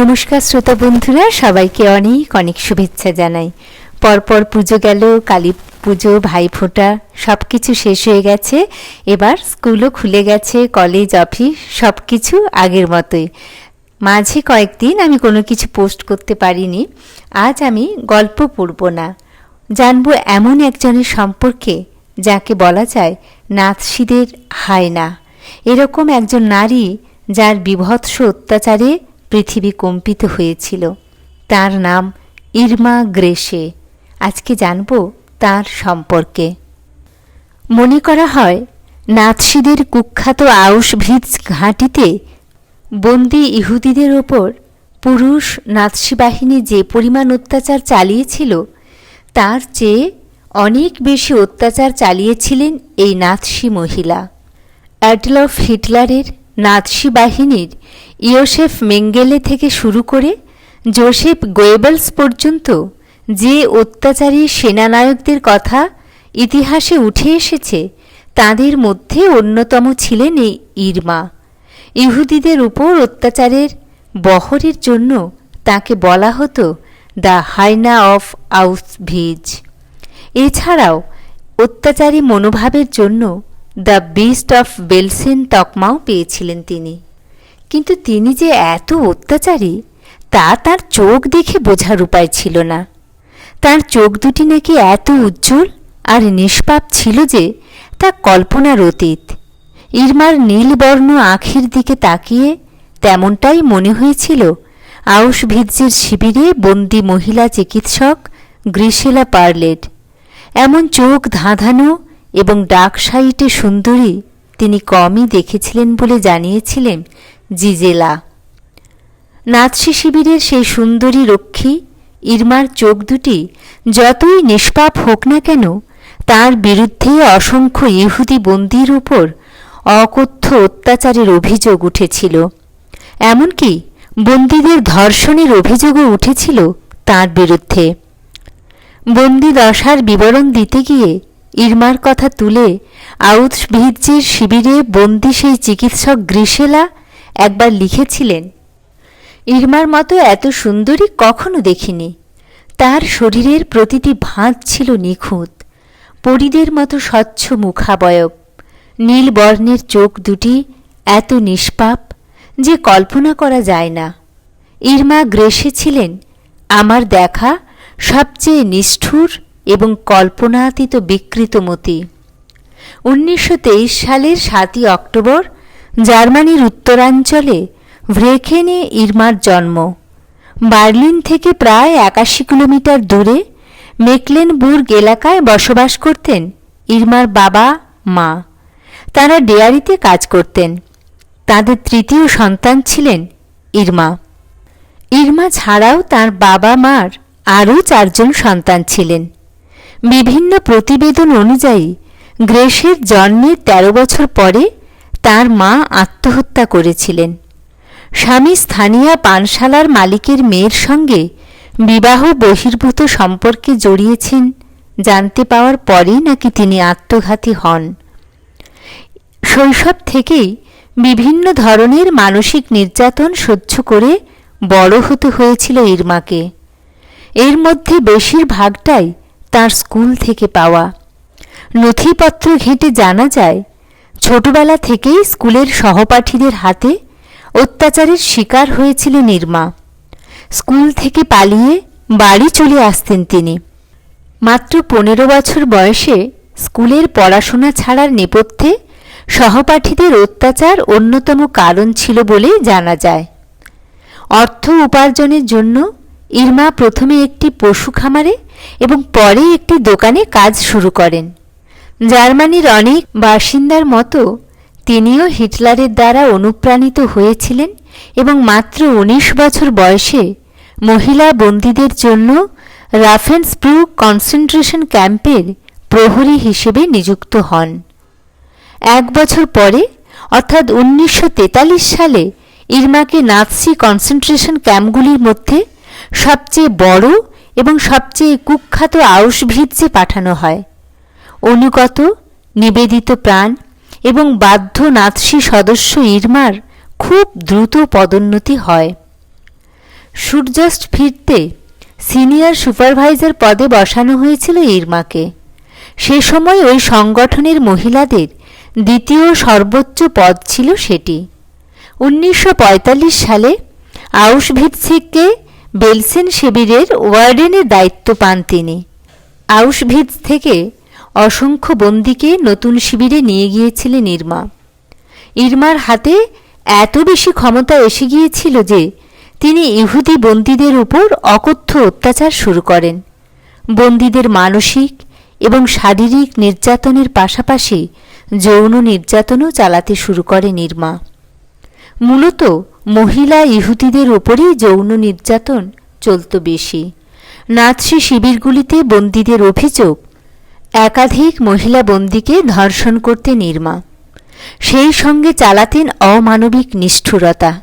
নমস্কার শ্রোতা বন্ধুরা, সবাইকে অনেক অনেক শুভেচ্ছা জানাই। পরপর পুজো গেল, কালী পুজো ভাইফোঁটা সব কিছু শেষ হয়ে গেছে। এবার স্কুলও খুলে গেছে, কলেজ, অফিস সব কিছু আগের মতোই। মাঝে কয়েকদিন আমি কোনো কিছু পোস্ট করতে পারিনি, আজ আমি গল্প পড়ব না। জানব এমন একজনের সম্পর্কে যাকে বলা যায় নাথসিদের হায়না। এরকম একজন নারী যার বিভৎস অত্যাচারে পৃথিবী কম্পিত হয়েছিল। তার নাম ইরমা গ্রেশে আজকে জানব তার সম্পর্কে। মনে করা হয়, নাৎসিদের কুখ্যাত আউসভিজ ঘাঁটিতে বন্দি ইহুদিদের ওপর পুরুষ নাৎসি বাহিনী যে পরিমাণ অত্যাচার চালিয়েছিল, তার চেয়ে অনেক বেশি অত্যাচার চালিয়েছিলেন এই নাৎসি মহিলা। অ্যাডলফ হিটলারের নাৎসি বাহিনীর ইয়োসেফ মেঙ্গেলে থেকে শুরু করে জোসেফ গোয়েবলস পর্যন্ত যে অত্যাচারী সেনানায়কদের কথা ইতিহাসে উঠে এসেছে, তাদের মধ্যে অন্যতম ছিলেন এই ইরমা। ইহুদিদের উপর অত্যাচারের বহরের জন্য তাকে বলা হতো দ্য হাইনা অফ আউসভিজ এছাড়াও অত্যাচারী মনোভাবের জন্য দ্য বিস্ট অফ বেলসেন তকমাও পেয়েছিলেন তিনি। কিন্তু তিনি যে এত অত্যাচারী, তা তার চোখ দেখে বোঝার উপায় ছিল না। তার চোখ দুটি নাকি এত উজ্জ্বল আর নিষ্পাপ ছিল যে তা কল্পনার অতীত। ইরমার নীলবর্ণ আখির দিকে তাকিয়ে তেমনটাই মনে হয়েছিল আউস ভিজ্জের শিবিরে বন্দি মহিলা চিকিৎসক গ্রিসেলা পার্লেট। এমন চোখ ধাঁধানো এবং ডাক সাইটে সুন্দরী তিনি কমই দেখেছিলেন বলে জানিয়েছিলেন জিজেলা। নাৎসি শিবিরের সেই সুন্দরী রক্ষী ইরমার চোখ দুটি যতই নিষ্পাপ হোক না কেন, তার বিরুদ্ধে অসংখ্য ইহুদি বন্দির উপর অকথ্য অত্যাচারের অভিযোগ উঠেছিল। এমনকি বন্দীদের ধর্ষণের অভিযোগও উঠেছিল তার বিরুদ্ধে। বন্দি দশার বিবরণ দিতে গিয়ে ইরমার কথা তুলে আউটভিজ্জের শিবিরে বন্দি সেই চিকিৎসক গ্রিসেলা একবার লিখেছিলেন, ইরমার মতো এত সুন্দরী কখনো দেখিনি। তার শরীরের প্রতিটি ভাঁজ ছিল নিখুঁত, পরিদের মতো স্বচ্ছ মুখাবয়ব, নীল বর্ণের চোখ দুটি এত নিষ্পাপ যে কল্পনা করা যায় না। ইরমা গ্রেসে ছিলেন, আমার দেখা সবচেয়ে নিষ্ঠুর এবং কল্পনাতীত বিকৃতমতি উনিশশো তেইশ সালের সাতই অক্টোবর জার্মানির উত্তরাঞ্চলে ভ্রেখেনে ইরমার জন্ম। বার্লিন থেকে প্রায় একাশি কিলোমিটার দূরে মেকলেনবুর্গ এলাকায় বসবাস করতেন ইরমার বাবা, মা। তারা ডেয়ারিতে কাজ করতেন। তাদের তৃতীয় সন্তান ছিলেন ইরমা। ইরমা ছাড়াও তার বাবা মার আরও চারজন সন্তান ছিলেন। বিভিন্ন প্রতিবেদন অনুযায়ী, গ্রেসের জন্মের ১৩ বছর পরে তার মা আত্মহত্যা করেছিলেন। স্বামী স্থানীয় পানশালার মালিকের মেয়ের সঙ্গে বিবাহ বহির্ভূত সম্পর্কে জড়িয়েছেন, জানতে পাওয়ার পরেই নাকি তিনি আত্মঘাতী হন। শৈশব থেকেই বিভিন্ন ধরনের মানসিক নির্যাতন সহ্য করে বড় হতে হয়েছিল ইরমাকে। এর মধ্যে বেশিরভাগটাই তার স্কুল থেকে পাওয়া। নথিপত্র ঘেঁটে জানা যায়, ছোটবেলা থেকেই স্কুলের সহপাঠীদের হাতে অত্যাচারের শিকার হয়েছিলেন নির্মা। স্কুল থেকে পালিয়ে বাড়ি চলে আসতেন তিনি। মাত্র পনেরো বছর বয়সে স্কুলের পড়াশোনা ছাড়ার নেপথ্যে সহপাঠীদের অত্যাচার অন্যতম কারণ ছিল বলেই জানা যায়। অর্থ উপার্জনের জন্য ইরমা প্রথমে একটি পশু খামারে এবং পরে একটি দোকানে কাজ শুরু করেন। জার্মানির অনেক বাসিন্দার মতো তিনিও হিটলারের দ্বারা অনুপ্রাণিত হয়েছিলেন এবং মাত্র উনিশ বছর বয়সে মহিলা বন্দীদের জন্য রাফেন্সব্রু কনসেন্ট্রেশন ক্যাম্পের প্রহরী হিসেবে নিযুক্ত হন। এক বছর পরে, অর্থাৎ উনিশশো তেতাল্লিশ সালে, ইরমাকে নাৎসি কনসেন্ট্রেশন ক্যাম্পগুলির মধ্যে সবচেয়ে বড় এবং সবচেয়ে কুখ্যাত আউসভিজ্জে পাঠানো হয়। অনুগত, নিবেদিত প্রাণ এবং বাধ্য নাৎসি সদস্য ইরমার খুব দ্রুত পদোন্নতি হয়। সূর্যাস্ত ফিরতে সিনিয়র সুপারভাইজার পদে বসানো হয়েছিল ইরমাকে। সে সময় ওই সংগঠনের মহিলাদের দ্বিতীয় সর্বোচ্চ পদ ছিল সেটি। উনিশশো পঁয়তাল্লিশ সালে আউসভিৎসিকে বেলসেন শিবিরের ওয়ার্ডেনের দায়িত্ব পান তিনি। আউসভিৎস থেকে অসংখ্য বন্দিকে নতুন শিবিরে নিয়ে গিয়েছিলেন ইরমা। ইরমার হাতে এত বেশি ক্ষমতা এসে গিয়েছিল যে তিনি ইহুদি বন্দীদের উপর অকথ্য অত্যাচার শুরু করেন। বন্দীদের মানসিক এবং শারীরিক নির্যাতনের পাশাপাশি যৌন নির্যাতনও চালাতে শুরু করে নির্মা মূলত মহিলা ইহুদিদের ওপরেই যৌন নির্যাতন চলত বেশি। নাৎসি শিবিরগুলিতে বন্দীদের অভিযোগ, একাধিক মহিলা বন্দীকে ধর্ষণ করতে নির্মা। সেই সঙ্গে চালাতেন অমানবিক নিষ্ঠুরতা।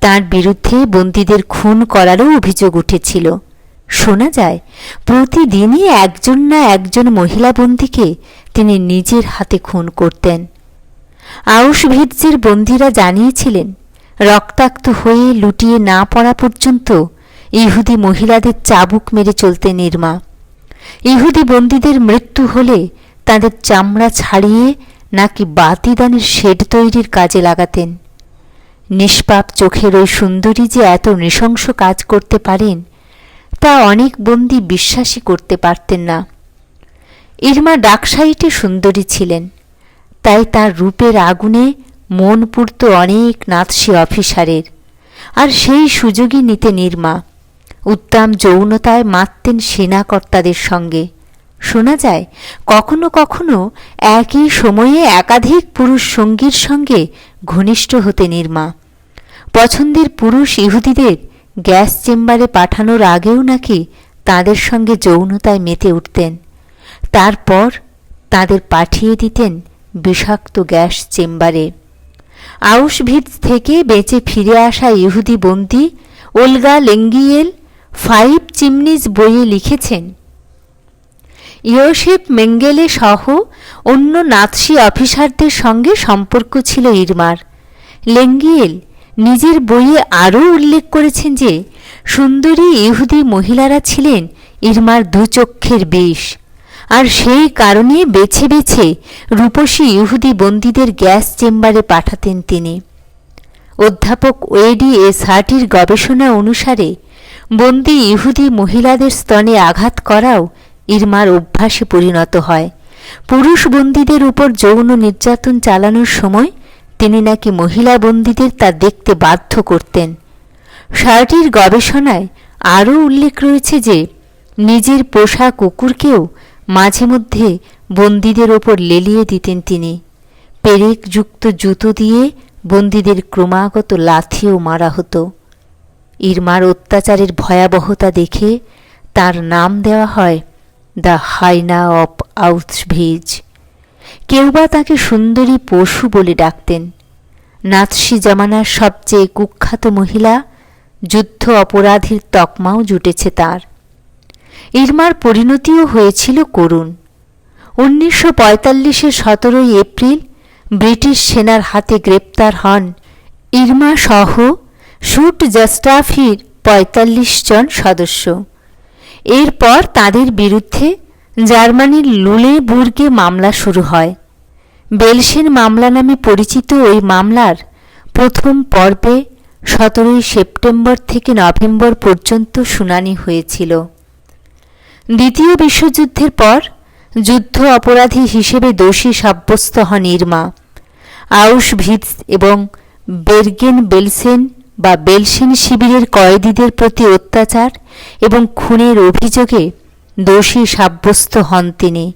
তার বিরুদ্ধে বন্দীদের খুন করারও অভিযোগ উঠেছিল। শোনা যায়, প্রতিদিনই একজন না একজন মহিলা বন্দীকে তিনি নিজের হাতে খুন করতেন। আউসভিৎজের বন্দীরা জানিয়েছিলেন, রক্তাক্ত হয়ে লুটিয়ে না পড়া পর্যন্ত ইহুদি মহিলাদের চাবুক মেরে চলতে নির্মা। ইহুদি বন্দীদের মৃত্যু হলে তাদের চামড়া ছাড়িয়ে নাকি বাতিদানের শেড তৈরির কাজে লাগাতেন। নিষ্পাপ চোখের ওই সুন্দরী যে এত নৃশংস কাজ করতে পারেন, তা অনেক বন্দি বিশ্বাসই করতে পারতেন না। ইরমা ডাকসাইটে সুন্দরী ছিলেন। তাই তার রূপের আগুনে মন পুড়ত অনেক নাৎসি অফিসারের। আর সেই সুযোগই নিতে নির্মা। উত্তম যৌনতায় মারতেন সেনাকর্তাদের সঙ্গে। শোনা যায়, কখনো কখনো একই সময়ে একাধিক পুরুষ সঙ্গীর সঙ্গে ঘনিষ্ঠ হতে নির্মা। পছন্দের পুরুষ ইহুদিদের গ্যাস চেম্বারে পাঠানোর আগেও নাকি তাদের সঙ্গে যৌনতায় মেতে উঠতেন। তারপর তাদের পাঠিয়ে দিতেন বিষাক্ত গ্যাস চেম্বারে। আউসভিৎ থেকে বেঁচে ফিরে আসা ইহুদি বন্দি ওলগা লেঙ্গিয়েল ফাইভ চিমনিজ বইয়ে লিখেছেন, ইয়োসেফ মেঙ্গেলে সহ অন্য নাৎসি অফিসারদের সঙ্গে সম্পর্ক ছিল ইরমার। লেঙ্গিয়েল নিজের বইয়ে আরও উল্লেখ করেছেন যে, সুন্দরী ইহুদি মহিলারা ছিলেন ইরমার দুচক্ষের বিষ। আর সেই কারণে বেছে বেছে রূপসী ইহুদি বন্দীদের গ্যাস চেম্বারে পাঠাতেন তিনি। অধ্যাপক ওয়েডি এস হার্টির গবেষণা অনুসারে বন্দি ইহুদি মহিলাদের স্তনে আঘাত করাও ইরমার অভ্যাসে পরিণত হয়। পুরুষ বন্দীদের উপর যৌন নির্যাতন চালানোর সময় তিনি নাকি মহিলা বন্দীদের তা দেখতে বাধ্য করতেন। শার্টির গবেষণায় আরও উল্লেখ রয়েছে যে, নিজের পোষা কুকুরকেও মাঝে মধ্যে বন্দীদের ওপর লেলিয়ে দিতেন তিনি। পেরেকযুক্ত জুতো দিয়ে বন্দীদের ক্রমাগত লাথিও মারা হতো। ইরমার অত্যাচারের ভয়াবহতা দেখে তার নাম দেওয়া হয় দ্য হাইনা অফ আউথভিজ কেউ বা তাকে সুন্দরী পশু বলে ডাকতেন। নাৎসি জামানার সবচেয়ে কুখ্যাত মহিলা যুদ্ধ অপরাধীর তকমাও জুটেছে তার। ইরমার পরিণতিও হয়েছিল করুণ। উনিশশো পঁয়তাল্লিশের সতেরোই এপ্রিল ব্রিটিশ সেনার হাতে গ্রেপ্তার হন ইরমা সহ শুট জাস্টাফির পঁয়তাল্লিশ জন সদস্য। এরপর তাদের বিরুদ্ধে জার্মানির লুলেবুর্গে মামলা শুরু হয়। বেলসেন মামলা নামে পরিচিত ওই মামলার প্রথম পর্বে সতেরোই সেপ্টেম্বর থেকে নভেম্বর পর্যন্ত শুনানি হয়েছিল। দ্বিতীয় বিশ্বযুদ্ধের পর, যুদ্ধ অপরাধী হিসেবে দোষী সাব্যস্ত হন ইরমা। আউসভিৎস এবং বের্গেন বেলসেন বা বেলসেন শিবিরের কয়েদিদের প্রতি অত্যাচার এবং খুনের অভিযোগে দোষী সাব্যস্ত হন তিনি।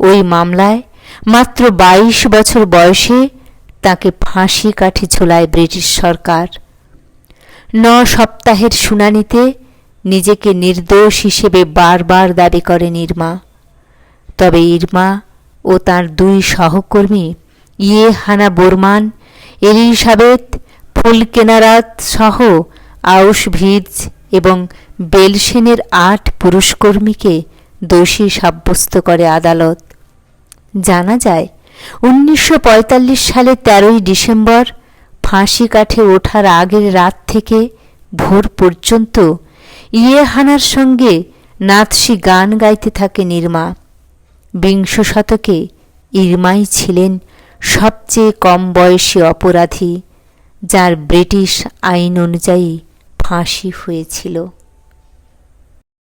ওই মামলায় মাত্র ২২ বছর বয়সে তাকে ফাঁসি কাঠে ঝোলায় ব্রিটিশ সরকার। ন সপ্তাহের শুনানিতে নিজেকে নির্দোষ হিসেবে বারবার দাবি করেন ইরমা তবে ইরমা ও তার দুই সহকর্মী ইয়ে হানা বোরমান এলিসাবেথ ফুলকেনারাত সহ আউসভিজ এবং বেলসেনের আট পুরুষকর্মীকে দোষী সাব্যস্ত করে আদালত। জানা যায়, উনিশশো সালে তেরোই ডিসেম্বর ফাঁসি কাঠে ওঠার আগের রাত থেকে ভোর পর্যন্ত ইয়েহানার সঙ্গে নাৎসি গান গাইতে থাকে নির্মা। বিংশ শতকে ইরমাই ছিলেন সবচেয়ে কম বয়সী অপরাধী, যার ব্রিটিশ আইন অনুযায়ী ফাঁসি হয়েছিল।